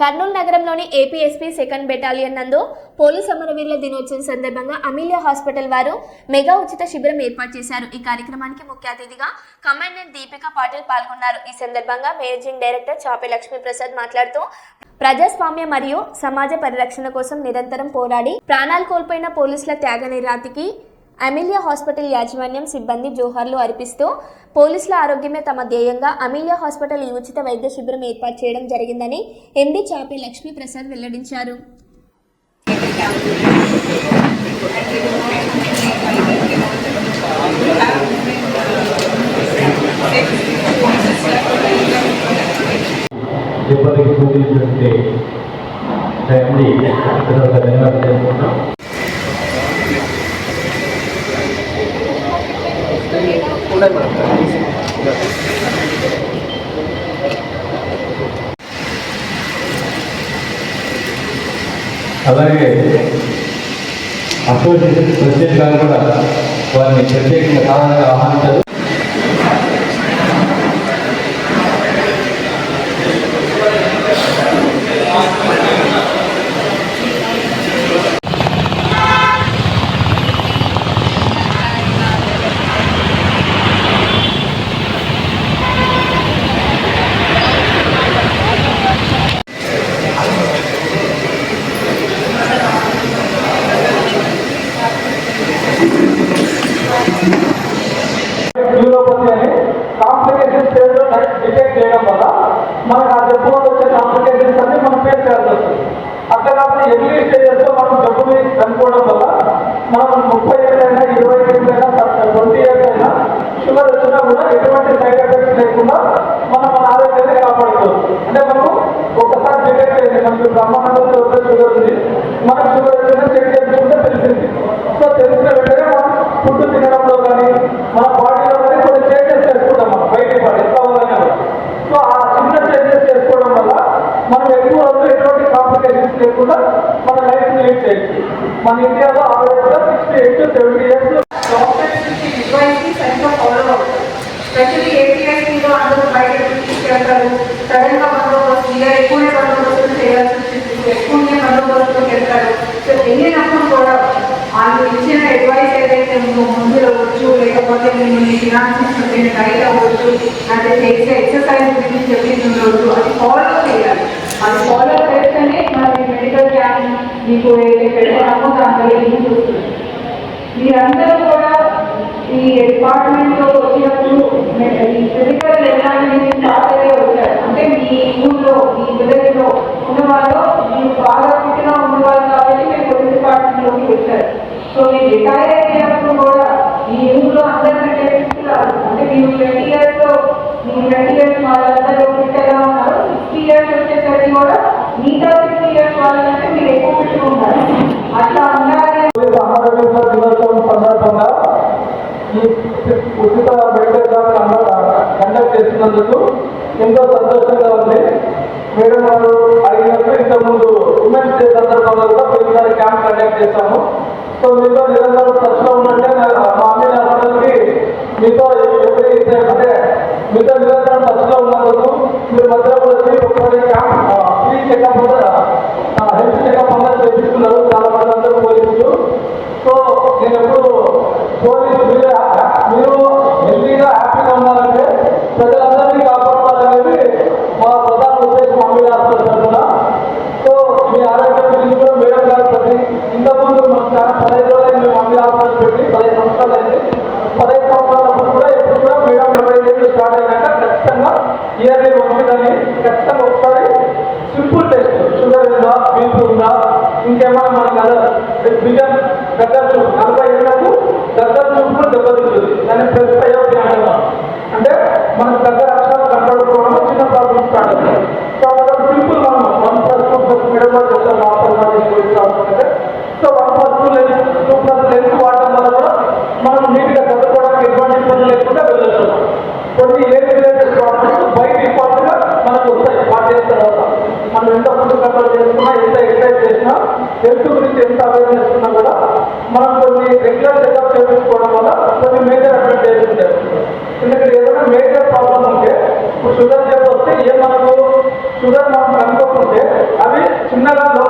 కర్నూలు నగరంలోని APSP second battalion నందు police అమరవీరుల దినోత్సవం సందర్భంగా అమీలియా హాస్పిటల్ వారు మెగా ఉచిత శిబిరం ఏర్పాటు చేశారు. ఈ కార్యక్రమానికి ముఖ్య అతిథిగా కమాండెంట్ దీపిక పాటిల్ పాల్గొన్నారు. ఈ సందర్భంగా మేనేజింగ్ డైరెక్టర్ చాపే లక్ష్మీ ప్రసాద్ మాట్లాడుతూ ప్రజాస్వామ్య మరియు సమాజ పరిరక్షణ కోసం నిరంతరం పోరాడి ప్రాణాలు కోల్పోయిన పోలీసుల త్యాగ నిరాతికి అమిలియా హాస్పిటల్ యాజమాన్యం సిబ్బంది జోహార్లు అర్పిస్తూ పోలీసుల ఆరోగ్యమే తమ ధ్యేయంగా అమిలియా హాస్పిటల్ ఈ ఉచిత వైద్య శిబిరం ఏర్పాటు చేయడం జరిగిందని ఎండి చాపి లక్ష్మీ ప్రసాద్ వెల్లడించారు. ఇప్పటికి ఫ్యామిలీ ఉన్నాయి మేడం అలాగే అసోసియేషన్ ప్రెసిడెంట్ గారు కూడా వారిని ప్రత్యేకంగా సాధారణంగా ఆహ్వానించారు. కాంప్లికేషన్స్ పేరు డిటెక్ట్ చేయడం వల్ల మనకు ఆ జబ్బులో వచ్చే కాంప్లికేషన్స్ అన్ని మనం ఫేస్ చేయాల్సి వస్తుంది అట్లా కాకుండా ఎర్లీ స్టేజెస్లో మనం జబ్బుని కనుక్కోవడం వల్ల మనం ముప్పై ఏళ్ళైనా ఇరవై ఏళ్ళైనా ట్వంటీ ఇయర్స్ అయినా షుగర్ వచ్చినా కూడా ఎటువంటి సైడ్ ఎఫెక్ట్స్ లేకుండా మనం మన ఆరోగ్యాన్ని కాపాడుకోవచ్చు. అంటే మనం ఒకసారి డిటెక్ట్ అయింది మనకి బ్రహ్మాండంలో వచ్చే షుగర్ ఉంది. మనకు షుగర్ వచ్చినా చెక్ చేసుకుంటే తెలిసింది సో తెలిసిన వెంటనే మనం ఫుడ్ తినడంలో కానీ మన బాడీలో కానీ కొన్ని చేంజెస్ చేసుకుంటాం మనం బయట బాడీ కావాలని సో ఆ చిన్న చేంజెస్ చేసుకోవడం వల్ల మనం ఎక్కువ రోజులు ఎటువంటి కూడా మన లైఫ్ లీడ్ చేయొచ్చు. మన ఇండియాలో already sixty eight seventy years సరిగ్గా ఫాలో అవుతారు స్పెషల్లీ ఏపీఐసీలో అందరూ బయట తీసుకెళ్తారు. సడన్గా బందోబస్తు ఎక్కువనే బందోబస్తులు చేయాల్సి వచ్చింది. ఎక్కువనే బందోబస్తులోకి వెళ్తారు. సో వెళ్ళినప్పుడు కూడా వాళ్ళు ఇచ్చిన అడ్వైస్ ఏదైతే ఉందో అవ్వచ్చు లేకపోతే మిమ్మల్ని ఫినాన్షియల్స్ నేను అవ్వచ్చు అంటే చేసే ఎక్సర్సైజ్ గురించి చెప్పింది ఉండవచ్చు అది ఫాలో చేయాలి. అది ఫాలో చేస్తేనే మన మెడికల్ క్యాంప్ మీకు ఏదైతే పెట్టుకున్నామో దాంట్లో ఏమి చూస్తుంది మీరందరూ కూడా ఈ డిపార్ట్మెంట్లో వచ్చినప్పుడు ఈ ఫిజికల్ ఎగ్జామినేషన్ స్టార్ట్ వచ్చారు అంటే మీ ఊళ్ళో మీ విలేజ్లో ఉన్న వాళ్ళు మీరు బాగా ఫిట్గా కాబట్టి మీరు పోలీస్ డిపార్ట్మెంట్లోకి వచ్చారు సో మీరు రిటైర్ అయినప్పుడు కూడా మీ ఊళ్ళో అందరికంటే ఫిట్ అంటే మీరు ట్వంటీ ఇయర్స్లో మీ ట్వంటీ ఇయర్స్ వాళ్ళందరూ ఫిట్ ఎలా ఉన్నారు సిక్స్టీ ఇయర్స్ వచ్చేసరికి కూడా మిగతా ఇయర్స్ వాళ్ళంటే మీరు ఎక్కువ ఫిట్ అట్లా ఉండాలి దినోత్సవం సందర్భంగా ఈ ఉచిత మెడికల్ క్యాంప్ కండక్ట్ చేసినందుకు ఎంతో సంతోషంగా ఉంది. మేడం గారు అడిగినట్టు ఇంతకుముందు ఉమెన్స్ డే సందర్భంగా కూడా పోయినసారి క్యాంప్ కండక్ట్ చేశాము. సో మీతో నిరంతరం టచ్లో ఉన్నట్టే మా అన్ని ఉందా పిలుపు ఉందా ఇంకేమైనా మనకి అదే విజన్ దగ్గర చూపు. నలభై ఏళ్ళకు దగ్గర చూపు దెబ్బతింటుంది. దాన్ని ప్రెస్ అయ్యోపి అంటున్నాం అంటే మనకు దగ్గర అక్షరాలు కనపడుకోవడం చిన్న ప్రాబ్లమ్స్ కాదు సో మనం సింపుల్ మనం one plus two plus medium కూడా చేస్తాం. మాస్టర్ అంటే. So one plus two lens two plus lens వాడటం వల్ల కూడా మనం నీట్గా చదువుకోవడానికి ఎటువంటి ఇబ్బంది లేకుండా వెళ్ళచ్చు. కొన్ని A related problems by default మనకు వస్తాయి. పార్టీ మనం ఎంత ఫుడ్ కంట్రోల్ చేసుకున్నా ఎంత ఎక్సైజ్ చేసినా హెల్త్ గురించి ఎంత అవేర్నెస్ ఉన్నా కూడా మనం కొన్ని రెగ్యులర్ చెకప్ చేయించుకోవడం వల్ల కొన్ని మేజర్ అడ్వాంటేజెస్ ఉంటాయి. ఎందుకంటే ఏదైనా మేజర్ ప్రాబ్లం ఉంటే ఇప్పుడు షుగర్ జబ్బు వస్తే ఏ మనకు షుగర్ మనం కనుక్కుంటే అవి కనుక్కోకుంటే